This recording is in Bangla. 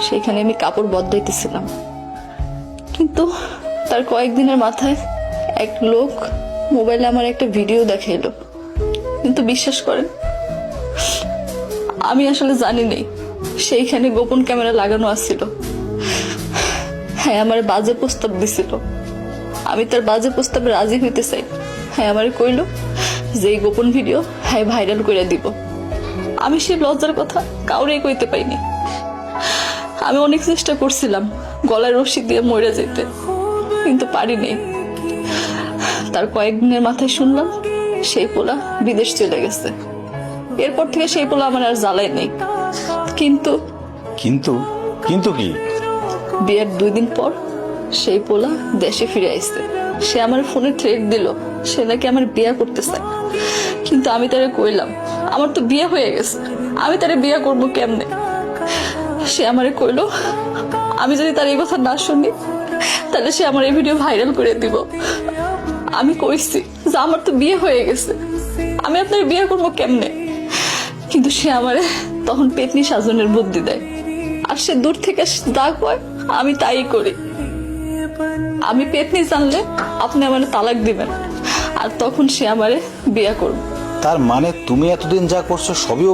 সেইখানে আমি কাপড় বদলাইতেছিলাম। কিন্তু তার কয়েকদিনের মাথায় এক লোক মোবাইলে আমার একটা ভিডিও দেখাইলো। কিন্তু বিশ্বাস করেন, আমি আসলে জানি নেই সেইখানে গোপন ক্যামেরা লাগানো আছিল। হ্যাঁ আমার বাজে প্রস্তাব দিছিল। আমি তার বাজে প্রস্তাবে রাজি হইতে চাই। হ্যাঁ আমার কইল যে এই গোপন ভিডিও হ্যাঁ ভাইরাল করে দিব। আমি সেই লজ্জার কথা কাউরেই কইতে পাইনি আমি অনেক চেষ্টা করছিলাম গলায় রশি দিয়ে মরে যেতে কিন্তু পারিনি। তার কয়েকদিনের মাথায় শুনলাম সেই পোলা বিদেশ চলে গেছে। এরপর থেকে সেই পোলা আমার আর জ্বালাই নেই। কিন্তু কিন্তু কিন্তু কি? বিয়ের দুই দিন পর সেই পোলা দেশে ফিরে আসছে। সে আমার ফোনে থ্রেড দিল সে নাকি আমার বিয়ে করতে চায়। কিন্তু আমি তারে কইলাম আমার তো বিয়ে হয়ে গেছে আমি তারে বিয়ে করব কেমনে? সে আমারে কইলো আমি যদি তার এই কথা না শুনি, তাহলে সে আমার এই ভিডিও ভাইরাল করে দিব। আমি কইছি যে আমার তো বিয়ে হয়ে গেছে। আমি আপনার বিয়ে করব কেমনে? কিন্তু সে আমারে তখন পেতনি সাজনের বুদ্ধি দেয়। আর সে দূর থেকে দা কয়, আমি তাই করি। আমি পেতনি জানলে আপনি আমার তালাক দিবেন। আর তখন সে আমারে বিয়ে করবে। তার মানে তুমি এতদিন যা করছ সবই